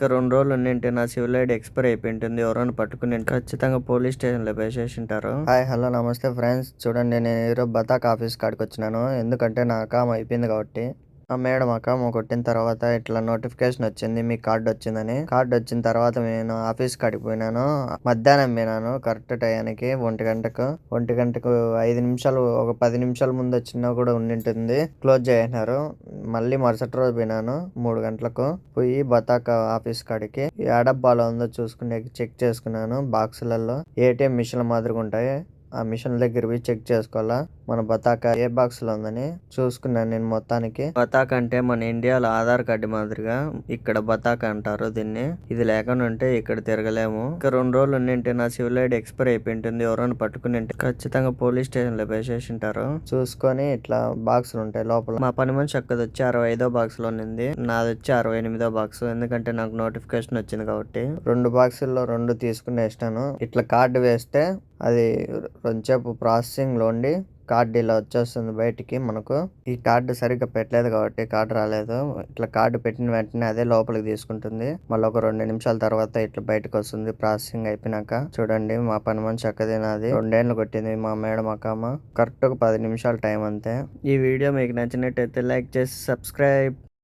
ఇంకా రెండు రోజులు ఉండింటే నా సివిల్ ఐడి ఎక్స్పైర్ అయిపోయింటుంది. ఎవరైనా పట్టుకుని ఖచ్చితంగా పోలీస్ స్టేషన్లో వేసేసి ఉంటారు హాయ్ హలో నమస్తే ఫ్రెండ్స్. చూడండి నేను ఈరోజు బతాక్ ఆఫీస్ కాడికి వచ్చినాను ఎందుకంటే నా కామ్ అయిపోయింది కాబట్టి. మేడం అకామ కొట్టిన తర్వాత ఇట్లా నోటిఫికేషన్ వచ్చింది మీ కార్డు వచ్చిందని. కార్డు వచ్చిన తర్వాత నేను ఆఫీస్ కాడికి పోయినాను. మధ్యాహ్నం పోయినాను కరెక్ట్ టయానికి ఒంటి గంటకు. ఒంటి గంటకు ఐదు నిమిషాలు ఒక పది నిమిషాల ముందు వచ్చినా కూడా ఉండింటుంది. క్లోజ్ చేసినారు. మళ్ళీ మరుసటి రోజు పోయినాను మూడు గంటలకు. పోయి బతాక ఆఫీస్ కాడికి. ఏ డబ్బాలో ఉందో చూసుకునే చెక్ చేసుకున్నాను బాక్సులలో ఏటీఎం మిషన్ల మాదిరిగా ఉంటాయి. ఆ మిషన్ దగ్గర పోయి చెక్ చేసుకోవాలా? మన బతాక ఏ బాక్స్లో ఉందని? చూసుకున్నాను నేను మొత్తానికి. బతాక అంటే మన ఇండియాలో ఆధార్ కార్డు మాదిరిగా ఇక్కడ బతాక అంటారు దీన్ని. ఇది లేకుండా ఉంటే ఇక్కడ తిరగలేము. ఇంకా రెండు రోజులు ఉండింటే నా సివిల్ ఐడి ఎక్స్పైర్ అయిపోయింటుంది. ఎవరైనా పట్టుకుని ఉంటే ఖచ్చితంగా పోలీస్ స్టేషన్లో వేసేసి ఉంటారు చూసుకొని ఇట్లా బాక్సులు ఉంటాయి లోపల. మా పని మనిషి అక్కది వచ్చి అరవై ఐదో బాక్స్లో ఉంది నాది వచ్చి అరవై ఎనిమిదో బాక్స్. ఎందుకంటే నాకు నోటిఫికేషన్ వచ్చింది కాబట్టి. రెండు బాక్సుల్లో రెండు తీసుకుని వేసినాను. ఇట్లా కార్డు వేస్తే అది కొంచెంసేపు ప్రాసెసింగ్లో ఉండి కార్డు ఇలా వచ్చేస్తుంది బయటికి మనకు. ఈ కార్డు సరిగ్గా పెట్టలేదు కాబట్టి కార్డు రాలేదు. ఇట్లా కార్డు పెట్టిన వెంటనే అదే లోపలికి తీసుకుంటుంది. మళ్ళీ ఒక రెండు నిమిషాల తర్వాత ఇట్లా బయటకు వస్తుంది ప్రాసెసింగ్ అయిపోయినాక. చూడండి మా పని మనిషి అక్కది నాది. రెండేళ్ళు కొట్టింది మా మేడం అక్కమ్మ కరెక్ట్ ఒక పది నిమిషాల టైం అంతే. ఈ వీడియో మీకు నచ్చినట్టయితే లైక్ చేసి సబ్స్క్రైబ్.